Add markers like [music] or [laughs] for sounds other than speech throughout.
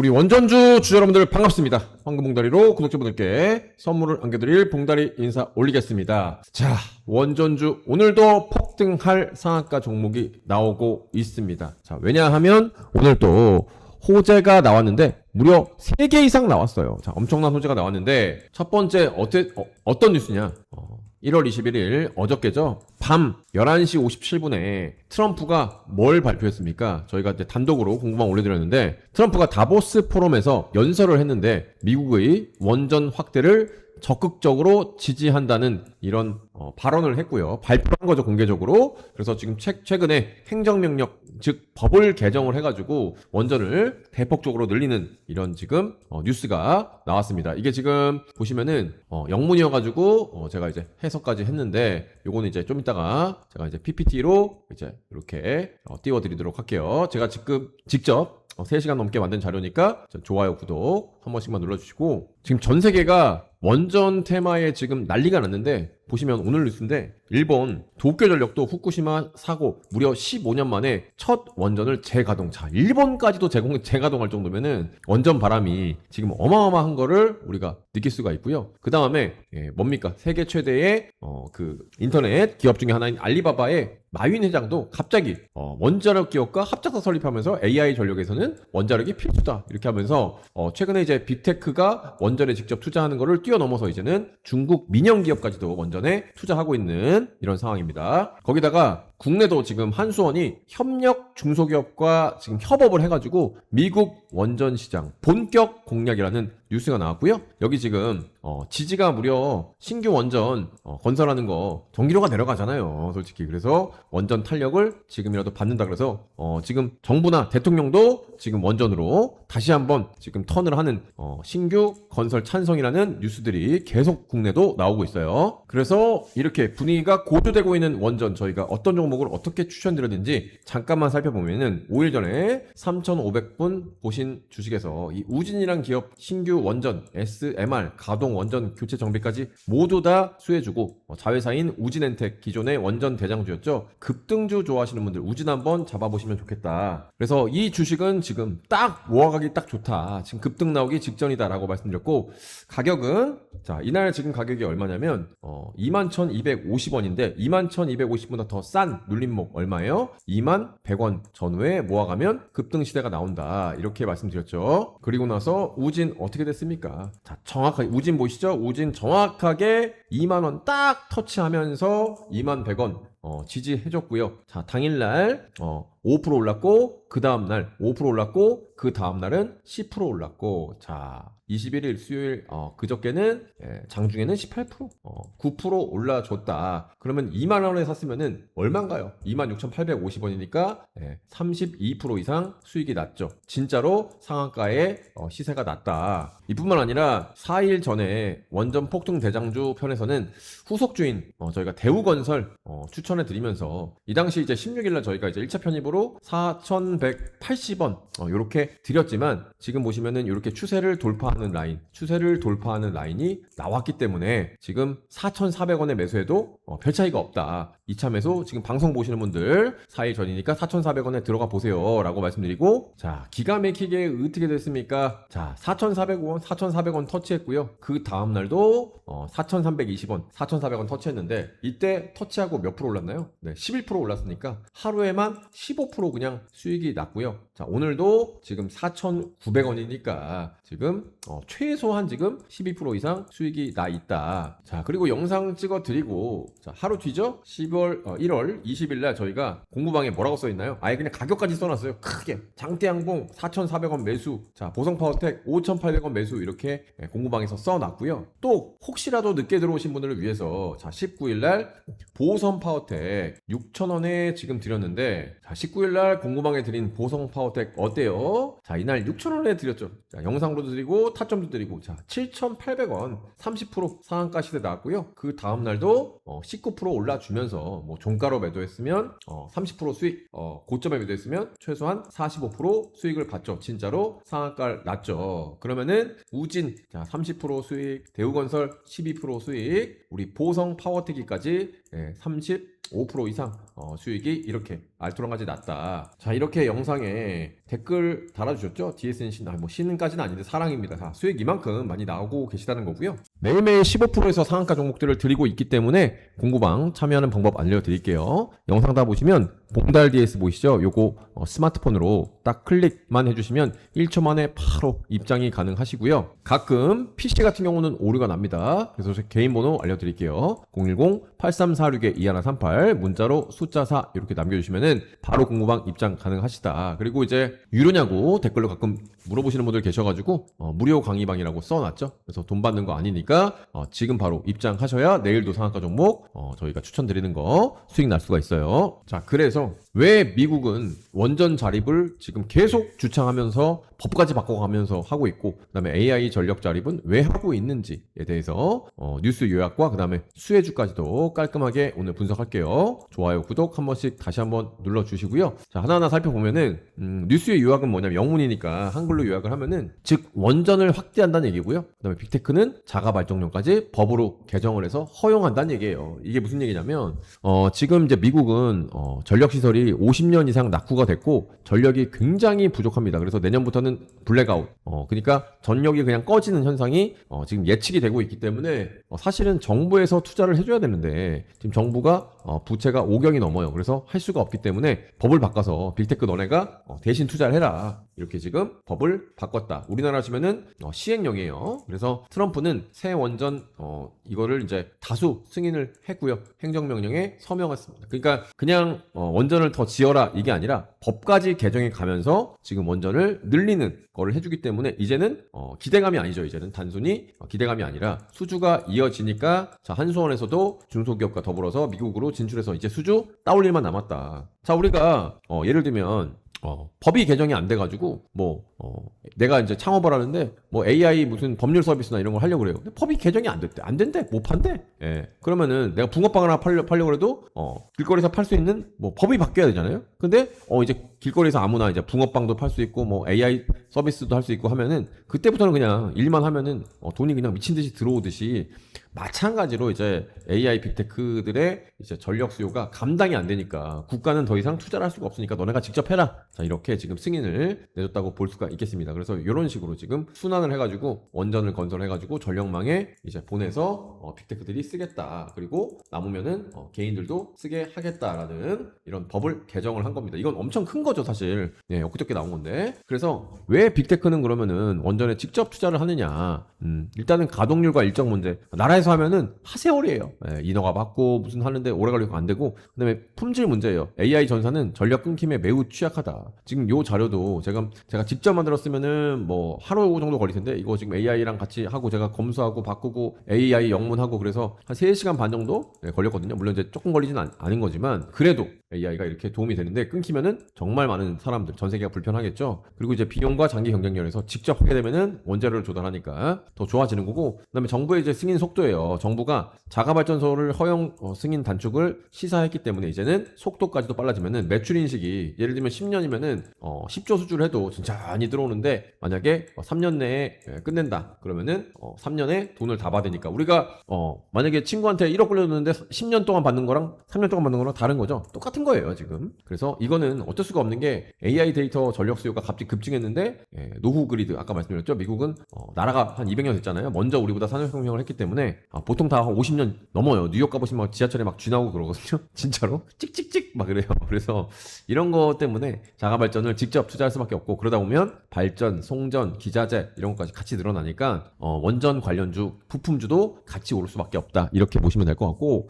우리 원전주 주주 여러분들 반갑습니다. 황금 봉다리로 구독자분들께 선물을 안겨드릴 봉다리 인사 올리겠습니다. 자, 원전주 오늘도 폭등할 상한가 종목이 나오고 있습니다. 자, 왜냐하면 오늘 또 호재가 나왔는데 무려 3개 이상 나왔어요. 자, 엄청난 호재가 나왔는데 첫 번째 어때, 어, 떤 뉴스냐? 어, 1월 21일 어저께죠. 밤 11시 57분에 트럼프가 뭘 발표했습니까? 저희가 이제 단독으로 공부만 올려드렸는데 트럼프가 다보스 포럼에서 연설을 했는데 미국의 원전 확대를 적극적으로 지지한다는 이런 어, 발언을 했고요. 발표한 거죠 공개적으로. 그래서 지금 최, 최근에 행정명령 즉 법을 개정을 해가지고 원전을 대폭적으로 늘리는 이런 지금 어, 뉴스가 나왔습니다. 이게 지금 보시면은 어, 영문이어가지고 어, 제가 이제 해석까지 했는데 요거는 이제 좀 이따가 제가 이제 PPT로 이제 이렇게 어, 띄워드리도록 할게요. 제가 지금 직접 어, 3시간 넘게 만든 자료니까 저 좋아요, 구독 한 번씩만 눌러주시고 지금 전 세계가 원전 테마에 지금 난리가 났는데 보시면 오늘 뉴스인데 일본 도쿄 전력도 후쿠시마 사고 무려 15년 만에 첫 원전을 재가동. 자, 일본까지도 재공, 재가동할 정도면은 원전 바람이 지금 어마어마한 거를 우리가 느낄 수가 있고요. 그 다음에 예, 뭡니까? 세계 최대의 어, 그 인터넷 기업 중에 하나인 알리바바의 마윈 회장도 갑자기 어, 원자력 기업과 합작사 설립하면서 AI 전력에서는 원자력이 필수다 이렇게 하면서 어, 최근에 이제 빅테크가 원전에 직접 투자하는 거를 뛰어넘어서 이제는 중국 민영 기업까지도 원전 에 투자하고 있는 이런 상황입니다. 거기다가 국내도 지금 한수원이 협력 중소기업과 지금 협업을 해가지고 미국 원전 시장 본격 공략이라는 뉴스가 나왔고요. 여기 지금 어, 지지가 무려 신규 원전 어, 건설하는 거 전기료가 내려가잖아요. 솔직히 그래서 원전 탄력을 지금이라도 받는다 그래서 어, 지금 정부나 대통령도 지금 원전으로 다시 한번 지금 턴을 하는 어, 신규 건설 찬성이라는 뉴스들이 계속 국내도 나오고 있어요. 그래서 이렇게 분위기가 고조되고 있는 원전 저희가 어떤 종목 을 어떻게 추천드렸는지 잠깐만 살펴보면은 5일 전에 3,500분 보신 주식에서 이 우진이란 기업 신규 원전 SMR 가동 원전 교체 정비까지 모두 다 수혜주고 어, 자회사인 우진엔텍 기존의 원전 대장주였죠. 급등주 좋아하시는 분들 우진 한번 잡아보시면 좋겠다. 그래서 이 주식은 지금 딱 모아가기 딱 좋다. 지금 급등 나오기 직전이다라고 말씀드렸고 가격은 자 이날 지금 가격이 얼마냐면 어, 21,250원인데 21,250원보다 더 싼 눌림목 얼마예요? 21,100원 전후에 모아가면 급등 시대가 나온다. 이렇게 말씀드렸죠. 그리고 나서 우진 어떻게 됐습니까? 자 정확하게 우진 보시죠. 우진 정확하게 2만 원 딱 터치하면서 2만 100원 어, 지지해줬고요. 자 당일날 어, 5% 올랐고 그 다음날 5% 올랐고 그 다음날은 10% 올랐고 자 21일 수요일 어, 그저께는 예, 장중에는 18% 어, 9% 올라줬다. 그러면 2만 원에 샀으면은 얼마인가요? 26,850원이니까 예, 32% 이상 수익이 났죠. 진짜로 상한가에 어, 시세가 났다. 이뿐만 아니라 4일 전에 원전 폭등 대장주 편에서 는 후속 주인 어, 저희가 대우건설 어, 추천해 드리면서 이 당시 이제 16일날 저희가 이제 1차 편입으로 4,180원 이렇게 드렸지만 지금 보시면은 이렇게 추세를 돌파하는 라인, 추세를 돌파하는 라인이 나왔기 때문에 지금 4,400원에 매수해도 어, 별 차이가 없다. 2차 매수 지금 방송 보시는 분들 4일 전이니까 4,400원에 들어가 보세요 라고 말씀드리고 자 기가 막히게 어떻게 됐습니까? 자 4,400원, 4,400원 터치했고요. 그 다음 날도 어, 4,320원, 4,400원 터치했는데 이때 터치하고 몇 프로 올랐나요? 네, 11% 올랐으니까 하루에만 15% 그냥 수익이 났고요. 자 오늘도 지금 4,900원이니까 지금 어, 최소한 지금 12% 이상 수익이 나 있다. 자 그리고 영상 찍어 드리고 자 하루 뒤죠? 10월 어, 1월 20일 날 저희가 공부방에 뭐라고 써 있나요? 아예 그냥 가격까지 써 놨어요. 크게 장대양봉 4,400원 매수, 자 보성 파워텍 5,800원 매수 이렇게 예, 공부방에서 써 놨고요. 또 혹시라도 늦게 들어오신 분들을 위해서 자 19일 날 보성 파워텍 6,000원에 지금 드렸는데 자 19일 날 공구방에 드린 보성 파워텍 어때요? 자 이날 6,000원에 드렸죠. 자 영상으로도 드리고 타점도 드리고 자 7,800원 30% 상한가 시대 나왔고요. 그 다음 날도 어, 19% 올라주면서 뭐 종가로 매도했으면 어, 30% 수익 어, 고점에 매도했으면 최소한 45% 수익을 받죠. 진짜로 상한가 났죠. 그러면은 우진 자 30% 수익, 대우건설 12% 수익, 우리 보성 파워테기까지 예, 35% 이상 어, 수익이 이렇게 알토란까지 났다. 자 이렇게 영상에 댓글 달아주셨죠? DSN 신, 아, 뭐 신은까지는 아닌데 사랑입니다. 자, 수익 이만큼 많이 나오고 계시다는 거고요. 매일매일 15%에서 상한가 종목들을 드리고 있기 때문에 공구방 참여하는 방법 알려드릴게요. 영상 다 보시면 봉달 DS 보이시죠? 요거 어, 스마트폰으로 딱 클릭만 해주시면 1초 만에 바로 입장이 가능하시고요. 가끔 PC 같은 경우는 오류가 납니다. 그래서 제 개인 번호 알려드릴게요. 010-8346-2138 문자로 숫자 4 이렇게 남겨주시면은 바로 공구방 입장 가능하시다. 그리고 이제 유료냐고 댓글로 가끔 물어보시는 분들 계셔가지고 어, 무료 강의방이라고 써놨죠. 그래서 돈 받는 거 아니니까 어, 지금 바로 입장하셔야 내일도 상한가 종목 어, 저희가 추천드리는 거 수익 날 수가 있어요. 자 그래서 왜 미국은 원전 자립을 지금 계속 주창하면서 법까지 바꿔가면서 하고 있고 그다음에 AI 전력 자립은 왜 하고 있는지에 대해서 어, 뉴스 요약과 그다음에 수혜주까지도 깔끔하게 오늘 분석할게요. 좋아요, 구독 한 번씩 다시 한번 눌러주시고요. 자 하나하나 살펴보면은 음, 뉴스의 요약은 뭐냐면 영문이니까 한글로 요약을 하면은 즉 원전을 확대한다는 얘기고요. 그다음에 빅테크는 자가 발전용까지 법으로 개정을 해서 허용한다는 얘기예요. 이게 무슨 얘기냐면 어, 지금 이제 미국은 어, 전력 시설이 50년 이상 낙후가 됐고 전력이 굉장히 부족합니다. 그래서 내년부터는 블랙아웃. 어, 그러니까 전력이 그냥 꺼지는 현상이 어, 지금 예측이 되고 있기 때문에 어, 사실은 정부에서 투자를 해줘야 되는데 지금 정부가 어, 부채가 5경이 넘어요. 그래서 할 수가 없기 때문에 법을 바꿔서 빅테크 너네가 어, 대신 투자를 해라. 이렇게 지금 법을 바꿨다. 우리나라 치면은 어, 시행령이에요. 그래서 트럼프는 새 원전 어, 이거를 이제 다수 승인을 했고요. 행정명령에 서명했습니다. 그러니까 그냥 어, 원전을 더 지어라 이게 아니라 법까지 개정이 가면서 지금 원전을 늘리는 거를 해주기 때문에 이제는 어, 기대감이 아니죠. 이제는 단순히 어, 기대감이 아니라 수주가 이어지니까 자 한수원에서도 중소기업과 더불어서 미국으로 진출해서 이제 수주 따올 일만 남았다. 자 우리가 어, 예를 들면 어, 법이 개정이 안 돼가지고, 뭐, 어, 내가 이제 창업을 하는데, 뭐 AI 무슨 법률 서비스나 이런 걸 하려고 그래요. 근데 법이 개정이 안 됐대. 안 된대. 못 판대. 예. 그러면은 내가 붕어빵 하나 팔려, 팔려고 해도, 어, 길거리에서 팔 수 있는, 뭐, 법이 바뀌어야 되잖아요? 근데, 어, 이제 길거리에서 아무나 이제 붕어빵도 팔 수 있고, 뭐, AI 서비스도 할 수 있고 하면은, 그때부터는 그냥 일만 하면은, 어, 돈이 그냥 미친 듯이 들어오듯이, 마찬가지로 이제 AI 빅테크들의 이제 전력 수요가 감당이 안 되니까 국가는 더 이상 투자를 할 수가 없으니까 너네가 직접 해라. 자, 이렇게 지금 승인을 내줬다고 볼 수가 있겠습니다. 그래서 이런 식으로 지금 순환을 해가지고 원전을 건설해가지고 전력망에 이제 보내서 어, 빅테크들이 쓰겠다. 그리고 남으면은 어, 개인들도 쓰게 하겠다라는 이런 법을 개정을 한 겁니다. 이건 엄청 큰 거죠, 사실. 네, 엊그저께 나온 건데. 그래서 왜 빅테크는 그러면은 원전에 직접 투자를 하느냐. 음, 일단은 가동률과 일정 문제. 나라에 서 하면은 하세월이에요. 예, 인허가 받고 무슨 하는데 오래 걸리고 안 되고. 그다음에 품질 문제예요. AI 전사는 전력 끊김에 매우 취약하다. 지금 요 자료도 제가 제가 직접 만들었으면은 뭐 하루 정도 걸릴 텐데 이거 지금 AI랑 같이 하고 제가 검수하고 바꾸고 AI 영문하고 그래서 한 3시간 반 정도 네, 걸렸거든요. 물론 이제 조금 걸리진 않, 않은 거지만 그래도 AI가 이렇게 도움이 되는데 끊기면은 정말 많은 사람들 전 세계가 불편하겠죠. 그리고 이제 비용과 장기 경쟁력에서 직접 하게 되면은 원자료를 조달하니까 더 좋아지는 거고 그다음에 정부의 이제 승인 속도 예요. 정부가 자가 발전소를 허용 어, 승인 단축을 시사했기 때문에 이제는 속도까지도 빨라지면은 매출 인식이 예를 들면 10년이면은 어, 10조 수주를 해도 진짜 많이 들어오는데 만약에 어, 3년 내에 예, 끝낸다 그러면은 어, 3년에 돈을 다 받으니까 우리가 어, 만약에 친구한테 1억 걸렸는데 10년 동안 받는 거랑 3년 동안 받는 거랑 다른 거죠. 똑같은 거예요 지금. 그래서 이거는 어쩔 수가 없는 게 AI 데이터 전력 수요가 갑자기 급증했는데 예, 노후 그리드 아까 말씀드렸죠. 미국은 어, 나라가 한 200년 됐잖아요. 먼저 우리보다 산업혁명을 했기 때문에 아, 보통 다 한 50년 넘어요. 뉴욕 가보시면 막 지하철에 막 쥐 나오고 그러거든요. [laughs] 진짜로 찍찍찍 막 그래요. [laughs] 그래서 이런 거 때문에 자가 발전을 직접 투자할 수밖에 없고 그러다 보면 발전, 송전, 기자재 이런 것까지 같이 늘어나니까 어, 원전 관련주, 부품주도 같이 오를 수밖에 없다. 이렇게 보시면 될 것 같고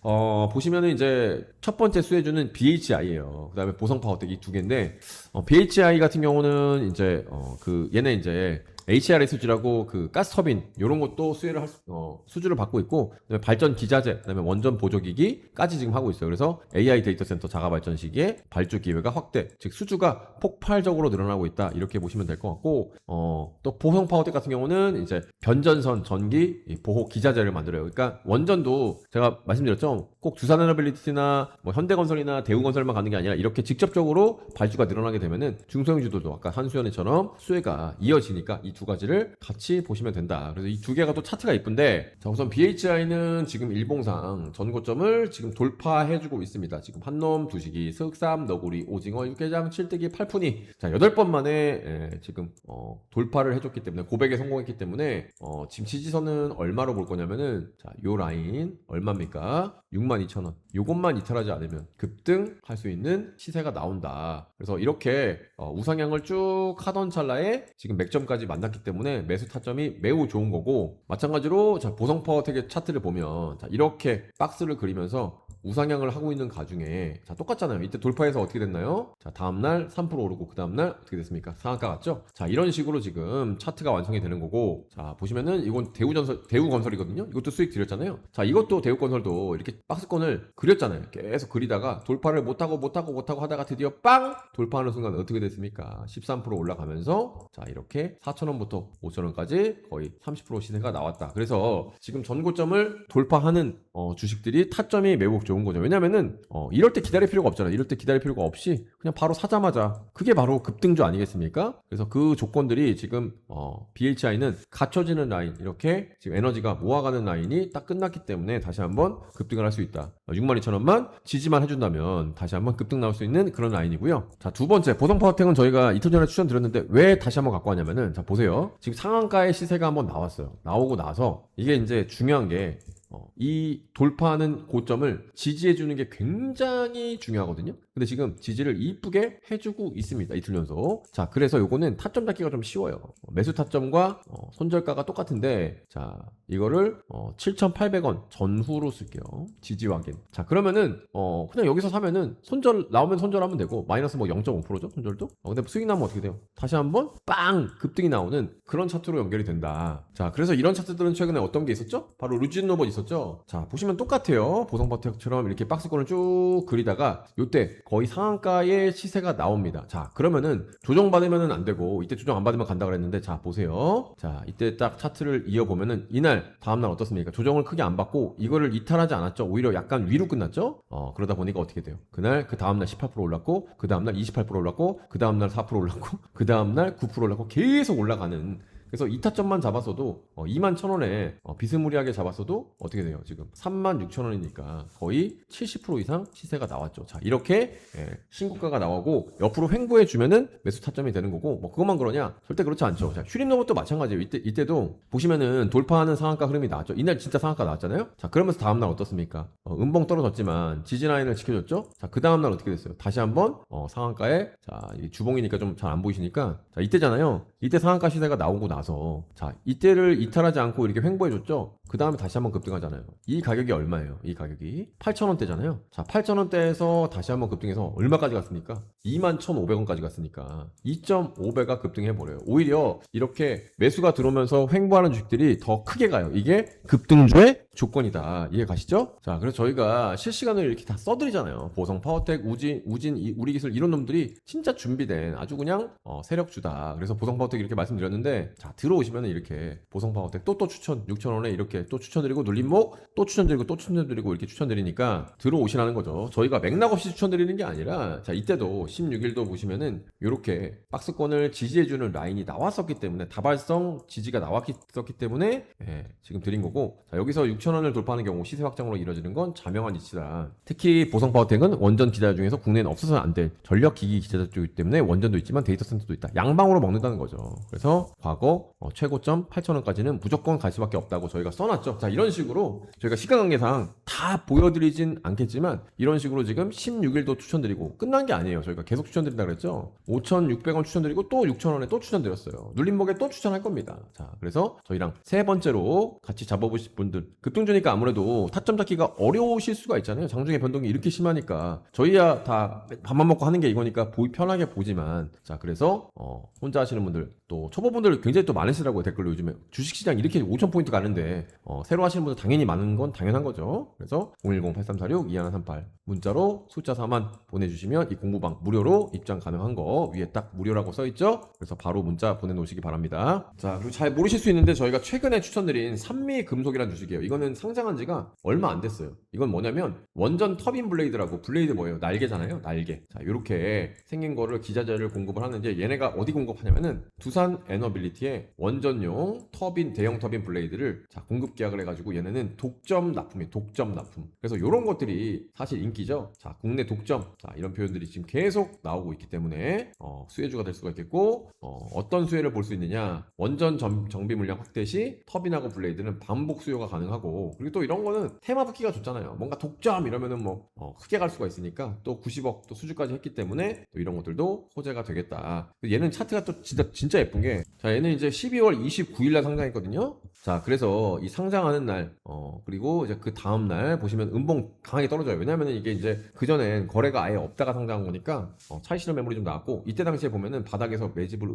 어, 보시면은 이제 첫 번째 수혜주는 BHI예요. 그다음에 보성 파워텍 이 두 개인데 어, BHI 같은 경우는 이제 어, 그 얘네 이제 HRSG라고 그 가스 터빈 이런 것도 수혜를 할 수, 어, 수주를 받고 있고 그다음에 발전 기자재 그다음에 원전 보조기기까지 지금 하고 있어요. 그래서 AI 데이터 센터 자가 발전 시기에 발주 기회가 확대, 즉 수주가 폭발적으로 늘어나고 있다 이렇게 보시면 될 것 같고 어, 또 보성 파워텍 같은 경우는 이제 변전선 전기 이 보호 기자재를 만들어요. 그러니까 원전도 제가 말씀드렸죠. 꼭 두산에너빌리티나 뭐 현대건설이나 대우건설만 가는 게 아니라 이렇게 직접적으로 발주가 늘어나게 되면은 중소형주들도 아까 한수연이처럼 수혜가 이어지니까 이두 가지를 같이 보시면 된다. 그래서 이 두 개가 또 차트가 이쁜데 자 우선 BHI는 지금 일봉상 전고점을 지금 돌파해주고 있습니다. 지금 한놈, 두식이, 흑삼, 너구리, 오징어, 육개장, 칠뜨기, 팔푼이 자 여덟 번 만에 예, 지금 어, 돌파를 해줬기 때문에 고백에 성공했기 때문에 어, 지금 지지선은 얼마로 볼 거냐면은 자요 라인 얼마입니까? 62,000원. 요것만 이탈하지 않으면 급등할 수 있는 시세가 나온다. 그래서 이렇게 어, 우상향을 쭉 하던 찰나에 지금 맥점까지 만 났기 때문에 매수 타점이 매우 좋은 거고 마찬가지로 자 보성 파워텍의 차트를 보면 자 이렇게 박스를 그리면서 우상향을 하고 있는 가중에 자 똑같잖아요. 이때 돌파해서 어떻게 됐나요? 자 다음날 3% 오르고 그 다음날 어떻게 됐습니까? 상한가 같죠? 자 이런 식으로 지금 차트가 완성이 되는 거고 자 보시면은 이건 대우전설 대우건설이거든요. 이것도 수익 드렸잖아요. 자 이것도 대우건설도 이렇게 박스권을 그렸잖아요. 계속 그리다가 돌파를 못하고 못하고 못하고 하다가 드디어 빵 돌파하는 순간 어떻게 됐습니까? 13% 올라가면서 자 이렇게 4,000원부터 5,000원까지 거의 30% 시세가 나왔다. 그래서 지금 전고점을 돌파하는 어, 주식들이 타점이 매우 좋은 거죠. 왜냐면은 어, 이럴 때 기다릴 필요가 없잖아요. 이럴 때 기다릴 필요가 없이 그냥 바로 사자마자 그게 바로 급등주 아니겠습니까? 그래서 그 조건들이 지금 어, BHI는 갖춰지는 라인 이렇게 지금 에너지가 모아가는 라인이 딱 끝났기 때문에 다시 한번 급등을 할 수 있다. 62,000원만 지지만 해준다면 다시 한번 급등 나올 수 있는 그런 라인이고요. 자 두 번째 보성 파워텍은 저희가 이틀 전에 추천드렸는데 왜 다시 한번 갖고 왔냐면은 자 보세요. 지금 상한가의 시세가 한번 나왔어요. 나오고 나서 이게 이제 중요한 게 어, 이 돌파하는 고점을 지지해 주는 게 굉장히 중요하거든요. 근데 지금 지지를 이쁘게 해주고 있습니다. 이틀 연속. 자, 그래서 요거는 타점 잡기가 좀 쉬워요. 어, 매수 타점과 어, 손절가가 똑같은데, 자, 이거를 어, 7,800원 전후로 쓸게요. 지지 확인. 자, 그러면은 어, 그냥 여기서 사면은 손절 나오면 손절하면 되고 마이너스 뭐 0.5%죠, 손절도. 어, 근데 수익 나면 어떻게 돼요? 다시 한번 빵 급등이 나오는 그런 차트로 연결이 된다. 자, 그래서 이런 차트들은 최근에 어떤 게 있었죠? 바로 루진 로봇 있었죠. 자, 보시면 똑같아요. 보성 버텍처럼 이렇게 박스권을 쭉 그리다가 요때 거의 상한가의 시세가 나옵니다. 자, 그러면은 조정받으면은 안 되고 이때 조정 안 받으면 간다 그랬는데 자, 보세요. 자, 이때 딱 차트를 이어보면은 이날 다음날 어떻습니까? 조정을 크게 안 받고 이거를 이탈하지 않았죠. 오히려 약간 위로 끝났죠. 어, 그러다 보니까 어떻게 돼요? 그날 그 다음날 18% 올랐고 그 다음날 28% 올랐고 그 다음날 4% 올랐고 [laughs] 그 다음날 9% 올랐고 계속 올라가는 그래서 2타점만 잡았어도 어, 2만 1,000원에 어, 비스무리하게 잡았어도 어떻게 돼요? 지금 3만 6천원이니까 거의 70% 이상 시세가 나왔죠. 자 이렇게 예, 신고가가 나오고 옆으로 횡보해 주면은 매수 타점이 되는 거고 뭐 그것만 그러냐? 절대 그렇지 않죠. 자 휴림 로봇도 마찬가지예요. 이때 이때도 보시면은 돌파하는 상한가 흐름이 나왔죠. 이날 진짜 상한가 나왔잖아요. 자 그러면서 다음날 어떻습니까? 어, 음봉 떨어졌지만 지지 라인을 지켜줬죠. 자 그 다음날 어떻게 됐어요? 다시 한번 어, 상한가에 자이 주봉이니까 좀 잘 안 보이시니까 자 이때잖아요. 이때 상한가 시세가 나오고 나서 자 이때를 이탈하지 않고 이렇게 횡보해줬죠. 그 다음에 다시 한번 급등하잖아요. 이 가격이 얼마예요? 이 가격이 8,000원대잖아요. 자 8,000원대에서 다시 한번 급등해서 얼마까지 갔습니까? 21,500원까지 갔으니까 2.5배가 급등해 버려요. 오히려 이렇게 매수가 들어오면서 횡보하는 주식들이 더 크게 가요. 이게 급등주의 조건이다. 이해 가시죠? 자, 그래서 저희가 실시간으로 이렇게 다 써드리잖아요. 보성, 파워텍, 우진, 우진, 이- 우리기술 이런 놈들이 진짜 준비된 아주 그냥 어, 세력주다. 그래서 보성, 파워텍 이렇게 말씀드렸는데 자 들어오시면 이렇게 보성, 파워텍 또 또 추천 6,000원에 이렇게 또 추천드리고 눌림목 또 추천드리고 또 추천드리고 이렇게 추천드리니까 들어오시라는 거죠. 저희가 맥락 없이 추천드리는 게 아니라 자 이때도 16일도 보시면은 이렇게 박스권을 지지해주는 라인이 나왔었기 때문에 다발성 지지가 나왔기 때문에 예, 지금 드린 거고 자, 여기서 6,000원을 돌파하는 경우 시세 확장으로 이루어지는 건 자명한 이치다. 특히 보성 파워텍은 원전 기자 중에서 국내에는 없어서는 안 될 전력 기기 기자 쪽이기 때문에 원전도 있지만 데이터 센터도 있다. 양방으로 먹는다는 거죠. 그래서 과거 어, 최고점 8,000원까지는 무조건 갈 수밖에 없다고 저희가 써 놨죠. 자 이런 식으로 저희가 시간 관계상 다 보여드리진 않겠지만 이런 식으로 지금 16일도 추천드리고 끝난 게 아니에요. 저희가 계속 추천드린다 그랬죠. 5,600원 추천드리고 또 6,000원에 또 추천드렸어요. 눌림목에 또 추천할 겁니다. 자 그래서 저희랑 세 번째로 같이 잡아보실 분들 급등주니까 아무래도 타점 잡기가 어려우실 수가 있잖아요. 장중에 변동이 이렇게 심하니까 저희야 다 밥만 먹고 하는 게 이거니까 보기 편하게 보지만 자 그래서 어, 혼자 하시는 분들 또 초보분들 굉장히 또 많으시더라고요 댓글로 요즘에 주식시장 이렇게 5천 포인트 가는데 어, 새로 하시는 분들 당연히 많은 건 당연한 거죠. 그래서 010-8346-2138 문자로 숫자 4만 보내주시면 이 공부방 무료로 입장 가능한 거 위에 딱 무료라고 써있죠. 그래서 바로 문자 보내놓으시기 바랍니다. 자 그리고 잘 모르실 수 있는데 저희가 최근에 추천드린 산미 금속이라는 주식이에요. 이거는 상장한 지가 얼마 안 됐어요. 이건 뭐냐면 원전 터빈 블레이드라고 블레이드 뭐예요? 날개잖아요. 날개. 자, 이렇게 생긴 거를 기자재를 공급을 하는데 얘네가 어디 공급하냐면은 두산 에너빌리티에 원전용 터빈 대형 터빈 블레이드를 자, 공급 계약을 해가지고 얘네는 독점 납품이 독점 납품. 그래서 이런 것들이 사실 인기죠. 자, 국내 독점. 자, 이런 표현들이 지금 계속 나오고 있기 때문에 어, 수혜주가 될 수가 있겠고 어, 떤 수혜를 볼 수 있느냐? 원전 정, 정비 물량 확대 시 터빈하고 블레이드는 반복 수요가 가능하고 그리고 또 이런 거는 테마 붙기가 좋잖아요. 뭔가 독점 이러면은 뭐 어, 크게 갈 수가 있으니까 또 90억 또 수주까지 했기 때문에 또 이런 것들도 호재가 되겠다. 얘는 차트가 또 진짜 진짜 예쁜 게 자, 얘는 이제 12월 29일 날 상장했거든요. 자, 그래서 이 상장하는 날, 어, 그리고 이제 그 다음 날 보시면 음봉 강하게 떨어져요. 왜냐면은 이게 이제 그전엔 거래가 아예 없다가 상장한 거니까, 어, 차익 실현 매물이 좀 나왔고, 이때 당시에 보면은 바닥에서 매집을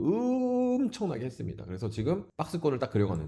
엄청나게 했습니다. 그래서 지금 박스권을 딱 그려가는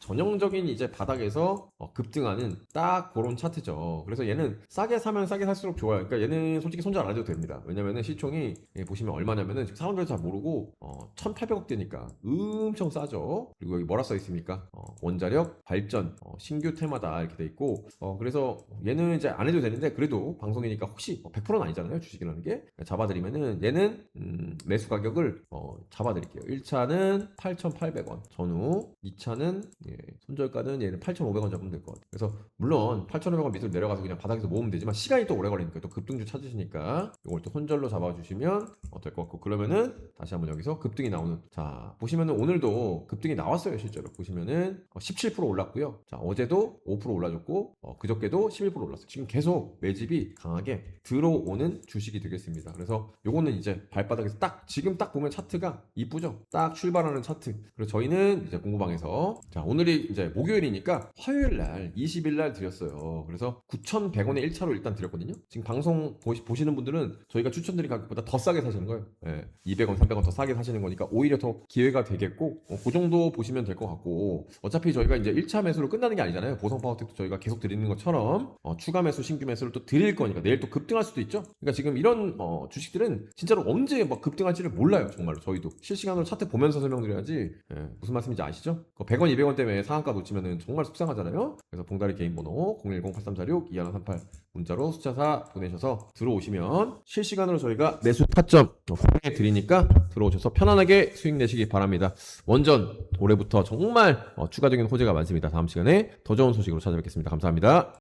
전형적인 이제 바닥에서 어, 급등하는 딱 그런 차트죠. 그래서 얘는 싸게 사면 싸게 살수록 좋아요. 그러니까 얘는 솔직히 손절 안 해도 됩니다. 왜냐면은 시총이 예, 보시면 얼마냐면은 지금 사람들 잘 모르고 어, 1,800억 대니까 엄청 싸죠. 그리고 여기 뭐라 써 있습니까? 어, 원자력 발전 어, 신규 테마다 이렇게 돼 있고 어, 그래서 얘는 이제 안 해도 되는데 그래도 방송이니까 혹시 뭐 100%는 아니잖아요. 주식이라는 게 잡아드리면은 얘는 음, 매수 가격을 어, 잡아드릴게요. 1차는 8,800원 전후 2차는 예, 손절가는 얘는 8,500원 잡으면 될 것 같아요. 그래서 물론 8,500원 밑으로 내려가서 그냥 바닥에서 모으면 되지만 시간이 또 오래 걸리니까 또 급등주 찾으시니까 이걸 또 손절로 잡아주시면 어, 될것 같고 그러면은 다시 한번 여기서 급등이 나오는 자 보시면은 오늘도 급등이 나왔어요 실제로 보시면은 어, 17% 올랐고요. 자 어제도 5% 올라줬고 어, 그저께도 11% 올랐어요. 지금 계속 매집이 강하게 들어오는 주식이 되겠습니다. 그래서 요거는 이제 발바닥에서 딱 지금 딱 보면 차트가 이쁘죠? 딱 출 발하는 차트. 그리고 저희는 이제 공부방에서 자 오늘이 이제 목요일이니까 화요일 날 20일 날 드렸어요. 그래서 9,100원에 1차로 일단 드렸거든요. 지금 방송 보시, 보시는 분들은 저희가 추천드린 가격보다 더 싸게 사시는 거예요. 예, 200원, 300원 더 싸게 사시는 거니까 오히려 더 기회가 되겠고 어, 그 정도 보시면 될 것 같고 어차피 저희가 이제 1차 매수로 끝나는 게 아니잖아요. 보성 파워텍도 저희가 계속 드리는 것처럼 어, 추가 매수, 신규 매수를 또 드릴 거니까 내일 또 급등할 수도 있죠. 그러니까 지금 이런 어, 주식들은 진짜로 언제 막 급등할지를 몰라요. 정말로 저희도 실시간으로 차트 보면서 설명드려야지 예, 무슨 말씀인지 아시죠? 그 100원, 200원 때문에 상한가 놓치면은 정말 속상하잖아요. 그래서 봉다리 개인 번호 010-8346-2138 문자로 숫자 4 보내셔서 들어오시면 실시간으로 저희가 매수 타점 공유해 드리니까 들어오셔서 편안하게 수익 내시기 바랍니다. 원전 올해부터 정말 어, 추가적인 호재가 많습니다. 다음 시간에 더 좋은 소식으로 찾아뵙겠습니다. 감사합니다.